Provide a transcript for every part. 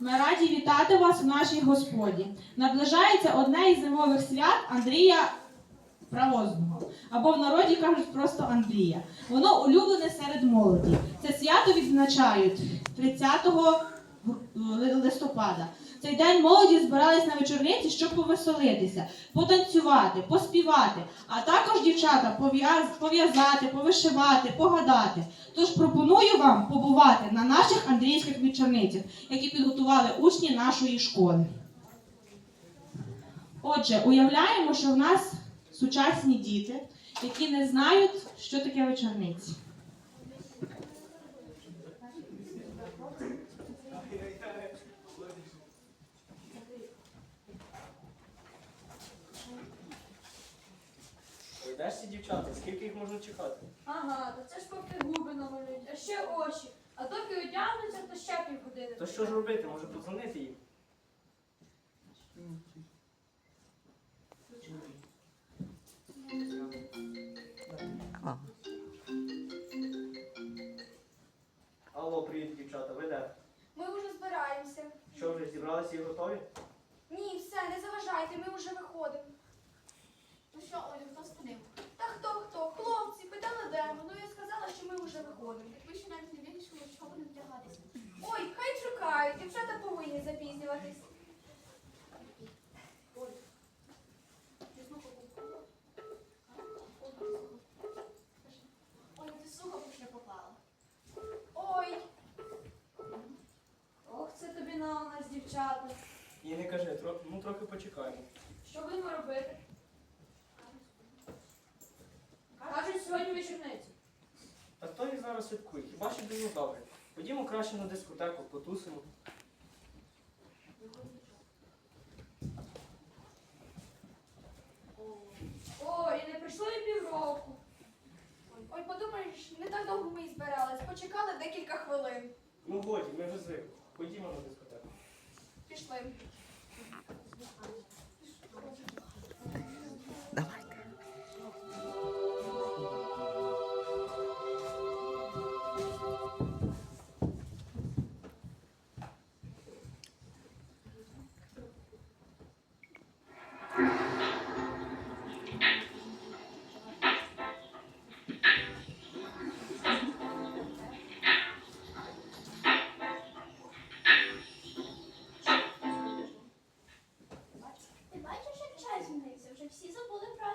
Ми раді вітати вас у нашій господі. Наближається одне із зимових свят Андрія Правозного, або в народі кажуть просто Андрія. Воно улюблене серед молоді. Це свято відзначають 30 листопада. Цей день молоді збирались на вечорниці, щоб повеселитися, потанцювати, поспівати, а також дівчата пов'язати, повишивати, погадати. Тож пропоную вам побувати на наших андрійських вечорницях, які підготували учні нашої школи. Отже, уявляємо, що в нас сучасні діти, які не знають, що таке вечорниці. Ой, де ж ці дівчата? Скільки їх можна чекати? Ага, та це ж поки губи а ще очі. А доки одягнуться, то ще півгодини. То що ж робити? Може подзвонити їм? Алло, привіт, дівчата, ви де? Ми вже збираємося. Що вже зібралися і готові? Ні, все, не заважайте, ми вже виходимо. Ну що, Олю, хто спинив? Та хто хто? Хлопці, питали де ми. Ну я сказала, що ми вже виходимо. Так ви ще навіть не вирішили, що будемо вдягатися. Ой, чекають, дівчата повинні запізнюватись. Оля, ти сухо ще поклала. Ой, Ох, це тобі на у нас, дівчата. І не кажи, тро... ну трохи почекаємо. Що будемо робити? Кажуть, сьогодні вечорниці. Та хто їх зараз святкує? Хіба що динозаври? Ходімо краще на дискотеку, потусимо. О, і не пройшло і півроку. ой, подумаєш, не так довго ми і збирались. Почекали декілька хвилин. Ну годі, ми вже звикли. Ходімо на дискотеку. Пішли. Ти бачиш, як час змінився? Вже всі забули про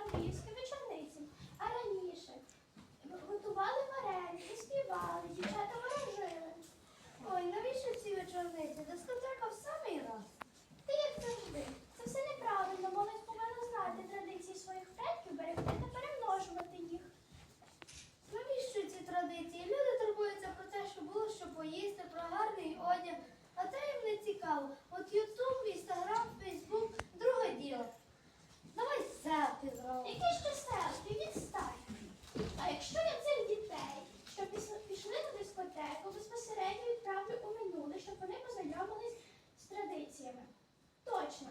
Точно,